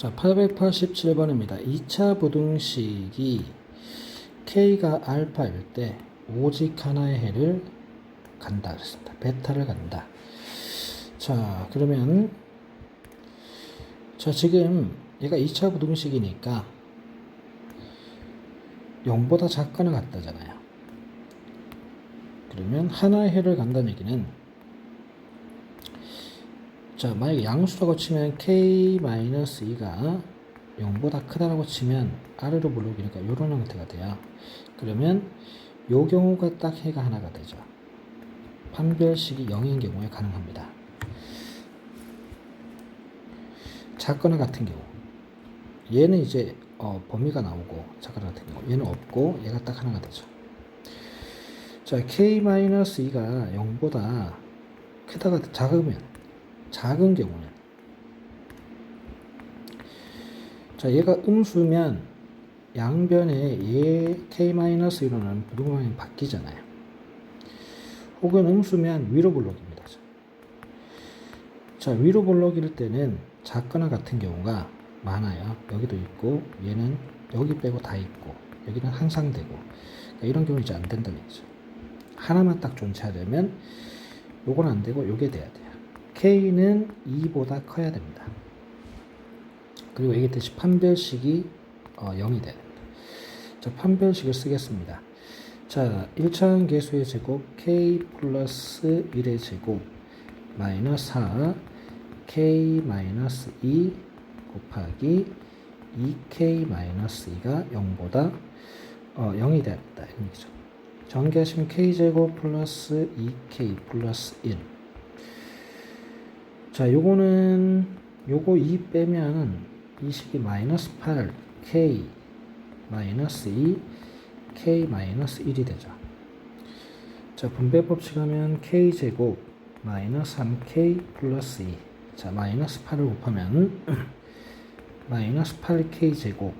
자, 887번입니다. 2차 부등식이 k가 알파일 때 오직 하나의 해를 간다 그랬습니다. 베타를 간다. 자, 그러면 자, 지금 얘가 2차 부등식이니까 0보다 작거나 같다잖아요. 그러면 하나의 해를 간다는 얘기는 자, 만약에 양수라고 치면 k-2가 0보다 크다라고 치면 아래로 물러오니까 이런 형태가 돼요. 그러면 요 경우가 딱 해가 하나가 되죠. 판별식이 0인 경우에 가능합니다. 작거나 같은 경우 얘는 이제 어, 범위가 나오고 작거나 같은 경우 얘는 없고 얘가 딱 하나가 되죠. 자 k-2가 0보다 크다가 작으면 작은 경우는 자 얘가 음수면 양변에 얘 k-1은 부등방향이 바뀌잖아요. 혹은 음수면 위로 볼록입니다. 자 위로 볼록일 때는 작거나 같은 경우가 많아요. 여기도 있고 얘는 여기 빼고 다 있고 여기는 항상 되고 그러니까 이런 경우 이제 안 된다는 얘기죠. 하나만 딱 존재하려면 요건 안 되고 요게 돼야 돼요. K는 2보다 커야 됩니다. 그리고 얘기했듯이 판별식이 어, 0이 돼야 됩니다. 자, 판별식을 쓰겠습니다. 자, 1차원 계수의 제곱 K 플러스 1의 제곱 마이너스 4 K 마이너스 2 곱하기 2K 마이너스 2가 0보다 어, 0이 돼야 된다. 이런 얘기죠. 전개하시면 K제곱 플러스 2K 플러스 1 자, 요거는 요거 2 빼면 이 식이 마이너스 8 k 마이너스 2 k 마이너스 1이 되죠. 자, 분배 법칙 하면 k 제곱 마이너스 3k 플러스 2. 자, 마이너스 8을 곱하면 마이너스 8k 제곱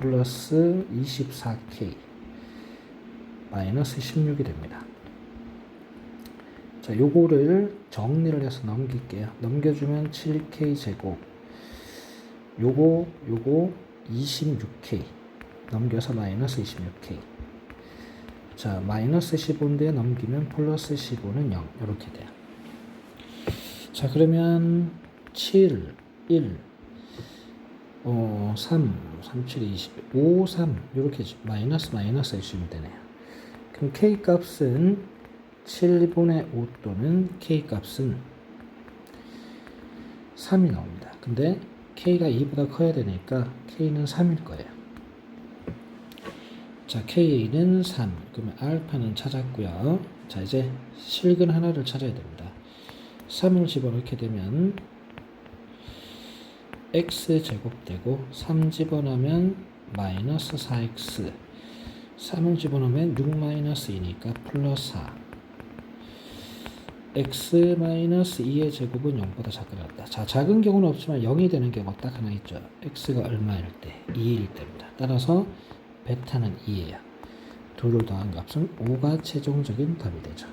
플러스 24k 마이너스 16이 됩니다. 자, 요거를 정리를 해서 넘길게요. 넘겨주면 7k 제곱. 요거, 요거 26k. 넘겨서 마이너스 26k. 자, 마이너스 15인데 넘기면 플러스 15는 0. 이렇게 돼요. 자, 그러면 7, 1, 어, 3, 3, 7, 20, 5, 3. 이렇게 마이너스 마이너스 해주시면 되네요. k 값은 7분의 5 또는 k 값은 3이 나옵니다. 근데 k가 2보다 커야 되니까 k는 3일 거예요. 자, k는 3. 그러면 알파는 찾았고요. 자, 이제 실근 하나를 찾아야 됩니다. 3을 집어넣게 되면 x 제곱되고 3 집어넣으면 마이너스 4x 3을 집어넣으면 6 마이너스 2니까 플러스 4 x-2의 제곱은 0보다 작다. 자, 작은 경우는 없지만 0이 되는 경우가 딱 하나 있죠. x가 얼마일 때? 2일 때입니다. 따라서 베타는 2예요. 둘을 더한 값은 5가 최종적인 답이 되죠.